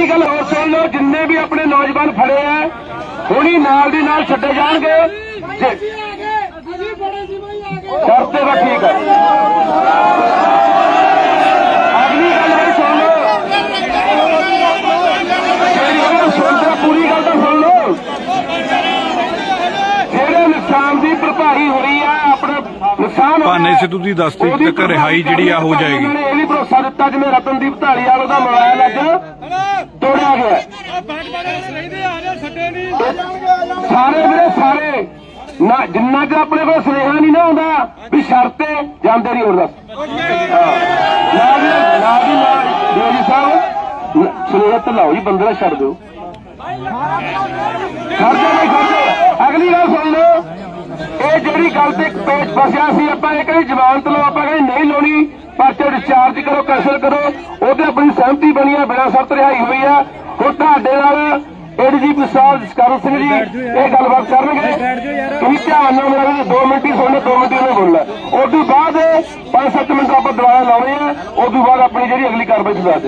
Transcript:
ਅਗਲੀ ਗੱਲ ਹੋਰ ਸੁਣ ਲਓ ਜਿੰਨੇ ਵੀ ਆਪਣੇ ਨੌਜਵਾਨ ਫੜੇ ਆ ਹੁਣੀ ਨਾਲ ਦੀ ਨਾਲ ਛੱਡੇ ਜਾਣਗੇ। ਜੇ- ਅਸੀਂ ਬੜੇ ਸੀ ਬਈ ਆ ਗਏ ਸ਼ਰਤ ਤੇ ਤਾਂ ਠੀਕ ਹੈ ਅਗਲੀ ਗੱਲ ਵੀ ਸੁਣ ਲਓ। ਮੇਰੀ ਗੱਲ ਸੁਣ ਲਓ ਪੂਰੀ ਗੱਲ ਤਾਂ ਸੁਣ ਲਓ। ਜਿਹੜੇ ਨੁਕਸਾਨ ਦੀ ਭਰਪਾਈ ਹੋਈ ਆ ਆਪਣਾ ਨੁਕਸਾਨ ਭਾਨੇ ਸਿੱਧੂ ਦੀ ਦਸ ਤਰੀਕ ਉਹਦੀ ਤੱਕ ਰਿਹਾਈ ਜਿਹੜੀ ਆ ਹੋ ਜਾਏਗੀ। ਇਹ ਵੀ ਭਰੋਸਾ ਦਿੱਤਾ ਜਿਵੇਂ ਰਤਨਦੀਪ ਢਾਲੀਵਾਲ ਦਾ ਮੋਬਾਈਲ ਅੱਜ। ਤੋੜਿਆ ਸਾਰੇ ਵੀਰੇ, ਸਾਰੇ। ਨਾ, ਜਿੰਨਾ ਚਿਰ ਆਪਣੇ ਕੋਲ ਸੁਨੇਹਾ ਨਹੀਂ ਨਾ ਆਉਂਦਾ, ਵੀ ਸ਼ਰਤ ਤੇ ਜਾਂਦੇ ਨਹੀਂ, ਹੋਰ ਦੱਸ। ਨਾ ਜੀ ਨਾ ਜੀ ਨਾ ਜੀ। ਸਾਹਿਬ ਸੁਨੇਹਾ ਤੇ ਲਾਓ ਜੀ, ਬੰਦੇ ਦਾ ਛੱਡ ਦਿਓ। ਖੜ ਜਾ ਨਹੀਂ ਖੜ ਅਗਲੀ ਗੱਲ ਸੁਣ ਲਓ। ਇਹ ਜਿਹੜੀ ਗੱਲ ਤੇ ਪੇਚ ਫਸਿਆ ਸੀ, ਆਪਾਂ ਇਹ ਕਹਿੰਦੇ ਜ਼ਮਾਨਤ ਲਓ, ਆਪਾਂ ਕਹਿੰਦੇ ਨਹੀਂ ਲਾਉਣੀ, ਪਰਚੇ ਡਿਸਚਾਰਜ ਕਰੋ ਕੈਂਸਲ ਕਰੋ, ਉਹਦੇ ਆਪਣੀ ਸਹਿਮਤੀ ਬਣੀ ਆ, ਬਿਨਾਂ ਸ਼ਰਤ ਰਿਹਾਈ ਹੋਈ ਆ। ਹੁਣ ਤੁਹਾਡੇ ਨਾਲ ਏਡੀਜੀਪੀ ਸਾਹਿਬ ਜਸਕਰਨ ਸਿੰਘ ਜੀ ਇਹ ਗੱਲਬਾਤ ਕਰਨਗੇ। ਤੁਸੀਂ ਧਿਆਨ ਨਾਲ ਮੇਰਾ ਵੀ 2 ਮਿੰਟ ਹੀ ਸੁਣਨੇ 2 ਮਿੰਟ ਹੀ ਉਹਨੇ ਬੋਲਣਾ। ਉਸ ਤੋਂ ਬਾਅਦ 5-7 ਮਿੰਟ ਆਪਾਂ ਦੁਬਾਰਾ ਲਾਉਣੇ ਆ ਉਸ ਤੋਂ ਬਾਅਦ ਆਪਣੀ ਜਿਹੜੀ ਅਗਲੀ ਕਾਰਵਾਈ ਆ ਅੱਜ